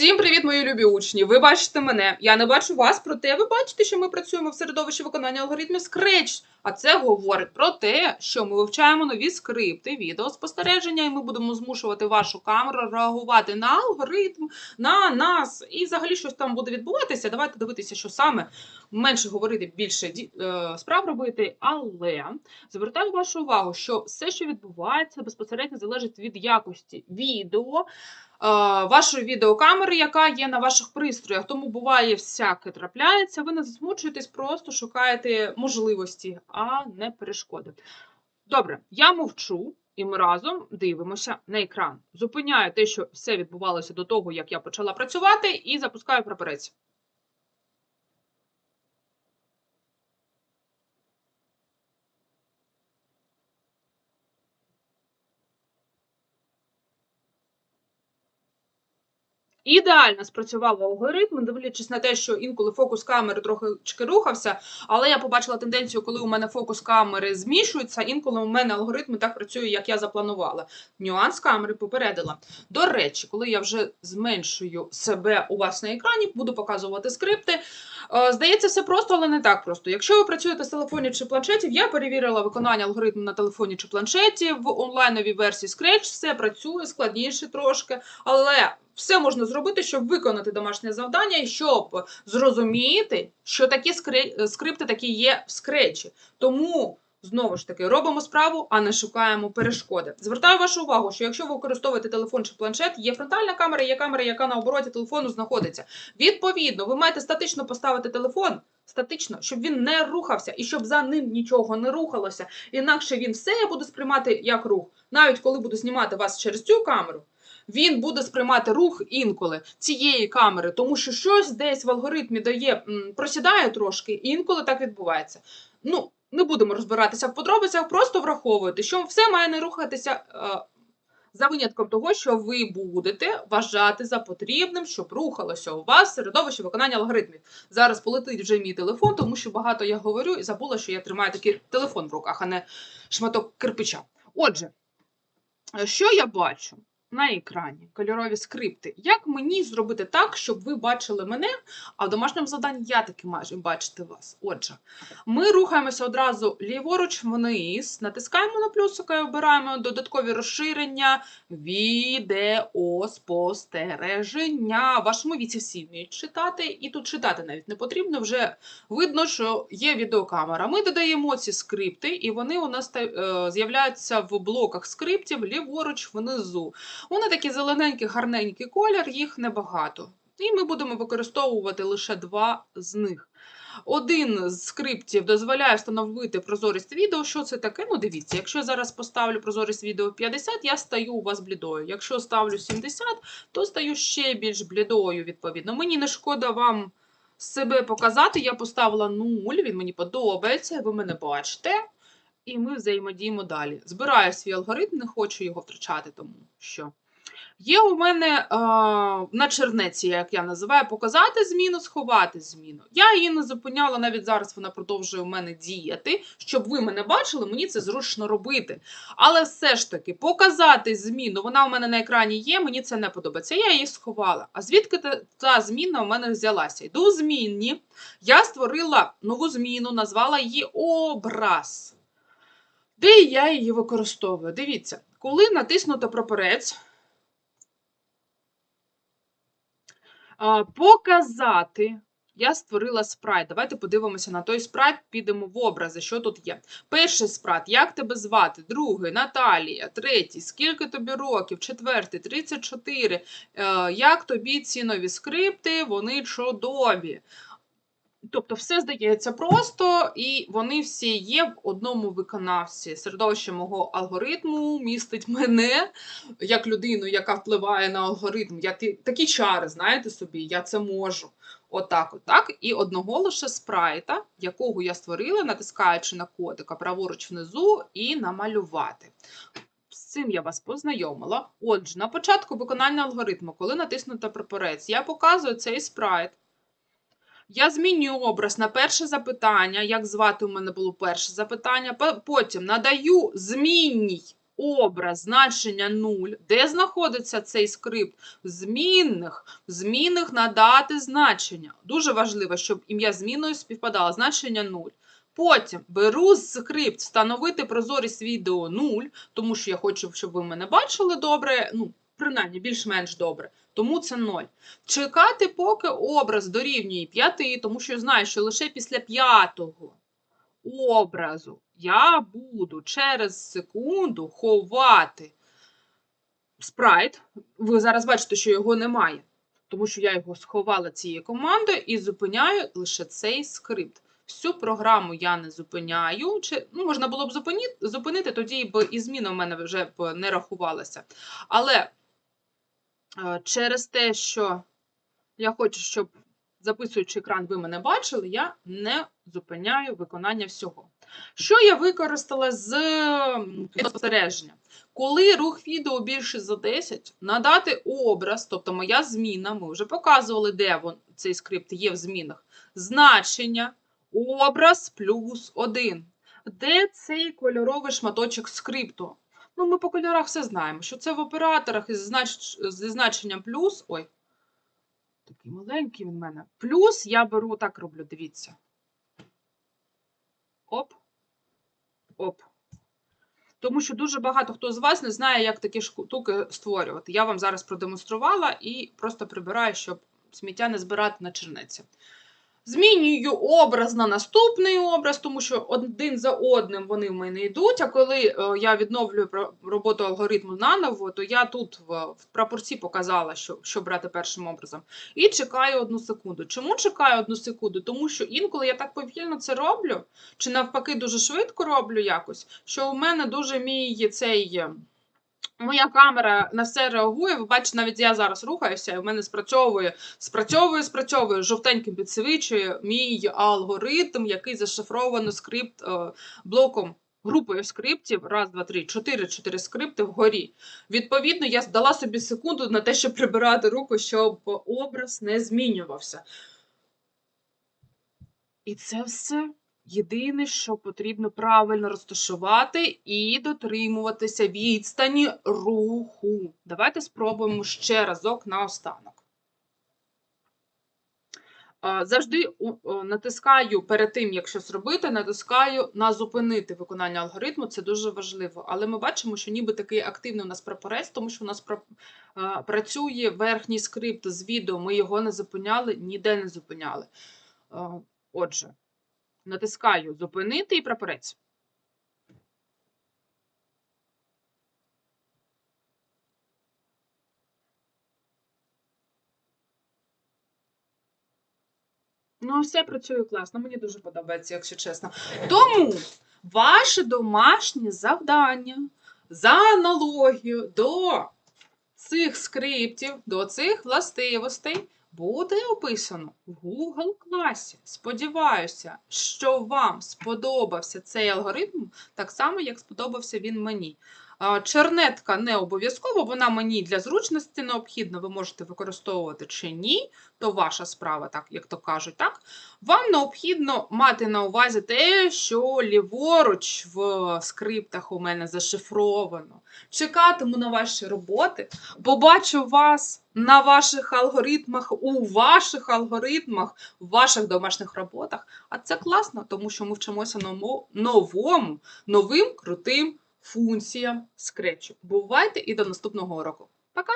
Всім привіт, мої любі учні! Ви бачите мене. Я не бачу вас, проте ви бачите, що ми працюємо в середовищі виконання алгоритмів Scratch. А це говорить про те, що ми вивчаємо нові скрипти, відеоспостереження, і ми будемо змушувати вашу камеру реагувати на алгоритм, на нас, і взагалі щось там буде відбуватися. Давайте дивитися, що саме менше говорити, більше е, справ робити. Але звертаю вашу увагу, що все, що відбувається, безпосередньо залежить від якості відео. Е, Вашої відеокамери, яка є на ваших пристроях, тому буває всяке трапляється. Ви не засмучуєтесь, просто шукаєте можливості, а не перешкоди. Добре, я мовчу, і ми разом дивимося на екран. Зупиняю те, що все відбувалося до того, як я почала працювати, і запускаю прапорець. Ідеально спрацював алгоритм, дивлячись на те, що інколи фокус камери трохи рухався, але я побачила тенденцію, коли у мене фокус камери змішується, інколи у мене алгоритм так працює, як я запланувала. Нюанс камери попередила. До речі, коли я вже зменшую себе у вас на екрані, буду показувати скрипти. Е, Здається, все просто, але не так просто. Якщо ви працюєте з телефонів чи планшетів, я перевірила виконання алгоритму на телефоні чи планшеті в онлайновій версії Scratch, все працює складніше трошки, але все можна зробити, щоб виконати домашнє завдання і щоб зрозуміти, що такі скри- скрипти такі є в скречі. Тому. Знову ж таки, робимо справу, а не шукаємо перешкоди. Звертаю вашу увагу, що якщо ви використовуєте телефон чи планшет, є фронтальна камера, є камера, яка на обороті телефону знаходиться. Відповідно, ви маєте статично поставити телефон, статично, щоб він не рухався і щоб за ним нічого не рухалося. Інакше він все буде сприймати як рух. Навіть коли буду знімати вас через цю камеру, він буде сприймати рух інколи цієї камери, тому що щось десь в алгоритмі дає, просідає трошки, і інколи так відбувається. Ну, не будемо розбиратися в подробицях, просто враховуйте, що все має не рухатися. е, За винятком того, що ви будете вважати за потрібним, щоб рухалося у вас середовище виконання алгоритмів. Зараз полетить вже мій телефон, тому що багато я говорю і забула, що я тримаю такий телефон в руках, а не шматок кирпича. Отже, що я бачу на екрані? Кольорові скрипти. Як мені зробити так, щоб ви бачили мене, а в домашньому завданні я таки майже бачити вас? Отже, ми рухаємося одразу ліворуч вниз, натискаємо на плюсика і обираємо додаткові розширення, відеоспостереження. В вашому віці всі вміють читати, і тут читати навіть не потрібно. Вже видно, що є відеокамера. Ми додаємо ці скрипти, і вони у нас е, з'являються в блоках скриптів ліворуч внизу. Вони такі зелененькі, гарненький колір, їх небагато. І ми будемо використовувати лише два з них. Один з скриптів дозволяє встановити прозорість відео. Що це таке? Ну, дивіться, якщо я зараз поставлю прозорість відео 50, я стаю у вас блідою. Якщо ставлю 70, то стаю ще більш блідою, відповідно. Мені не шкода вам себе показати. Я поставила 0, він мені подобається, ви мене бачите. І ми взаємодіємо далі. Збираю свій алгоритм, не хочу його втрачати, тому що. Є у мене а, на чернеці, як я називаю, показати зміну, сховати зміну. Я її не зупиняла, навіть зараз вона продовжує у мене діяти. Щоб ви мене бачили, мені це зручно робити. Але все ж таки, показати зміну, вона у мене на екрані є, мені це не подобається. Я її сховала. А звідки та, та зміна у мене взялася? Йду у змінні. Я створила нову зміну, назвала її образ. Де я її використовую? Дивіться, коли натиснуто прапорець, показати. Я створила спрайт. Давайте подивимося на той спрайт, підемо в образи, що тут є. Перший спрайт, як тебе звати? Другий Наталія, третій, скільки тобі років? Четвертий, 34. Е, як тобі ці нові скрипти? Вони чудові. Тобто, все здається просто, і вони всі є в одному виконавці. Середовище мого алгоритму містить мене як людину, яка впливає на алгоритм. Я такі чари, знаєте собі, я це можу. Отак, отак. І одного лише спрайта, якого я створила, натискаючи на котика праворуч внизу і намалювати. З цим я вас познайомила. Отже, на початку виконання алгоритму, коли натиснуто прапорець, я показую цей спрайт. Я змінюю образ на перше запитання. Як звати у мене було перше запитання. Потім надаю змінній образ значення 0. Де знаходиться цей скрипт? Змінних. В змінних надати значення. Дуже важливо, щоб ім'я зміною співпадало. Значення 0. Потім беру скрипт встановити прозорість відео 0, тому що я хочу, щоб ви мене бачили добре, ну, принаймні більш-менш добре. Тому це 0. Чекати, поки образ дорівнює 5, тому що я знаю, що лише після п'ятого образу я буду через секунду ховати спрайт. Ви зараз бачите, що його немає, тому що я його сховала цією командою і зупиняю лише цей скрипт. Всю програму я не зупиняю. Чи, ну, можна було б зупинити, зупинити, тоді б і зміна в мене вже б не рахувалася. Але через те, що я хочу, щоб записуючи екран, ви мене бачили, я не зупиняю виконання всього. Що я використала з спостереження? Коли рух відео більше за 10, надати образ, тобто моя зміна, ми вже показували, де вон, цей скрипт є в змінах, значення, образ плюс 1. Де цей кольоровий шматочок скрипту? Ну, ми по кольорах все знаємо, що це в операторах із знач... зі значенням плюс. Ой, такий маленький він в мене. Плюс я беру, так роблю, дивіться. Оп. Оп. Тому що дуже багато хто з вас не знає, як такі штуки створювати. Я вам зараз продемонструвала і просто прибираю, щоб сміття не збирати на черниці. Змінюю образ на наступний образ, тому що один за одним вони в мене йдуть. А коли е, я відновлюю роботу алгоритму наново, то я тут в, прапорці показала, що, що брати першим образом. І чекаю одну секунду. Чому чекаю одну секунду? Тому що інколи я так повільно це роблю, чи навпаки дуже швидко роблю якось, що у мене дуже мій цей. Моя камера на все реагує. Ви бачите, навіть я зараз рухаюся, і в мене спрацьовує, спрацьовує, спрацьовує, жовтеньким підсвічує мій алгоритм, який зашифровано скрипт е, блоком. Групою скриптів, раз, два, три, чотири, чотири скрипти вгорі. Відповідно, я дала собі секунду на те, щоб прибирати руку, щоб образ не змінювався. І це все єдине, що потрібно правильно розташувати і дотримуватися відстані руху. Давайте спробуємо ще разок наостанок. А, Завжди натискаю перед тим, як щось робити, натискаю на зупинити виконання алгоритму. Це дуже важливо. Але ми бачимо, що ніби такий активний у нас прапорець, тому що у нас працює верхній скрипт з відео. Ми його не зупиняли, ніде не зупиняли. Отже, натискаю зупинити і прапорець. Ну, все працює класно, мені дуже подобається, якщо чесно. Тому ваше домашнє завдання за аналогію до цих скриптів, до цих властивостей буде описано в Google класі. Сподіваюся, що вам сподобався цей алгоритм так само, як сподобався він мені. Чернетка не обов'язково, вона мені для зручності необхідна, ви можете використовувати чи ні, то ваша справа, так як то кажуть, так? Вам необхідно мати на увазі те, що ліворуч в скриптах у мене зашифровано. Чекатиму на ваші роботи, побачу вас на ваших алгоритмах, у ваших алгоритмах, в ваших домашніх роботах. А це класно, тому що ми вчимося новому новим крутим функціям скретчу. Бувайте і до наступного уроку. Пока!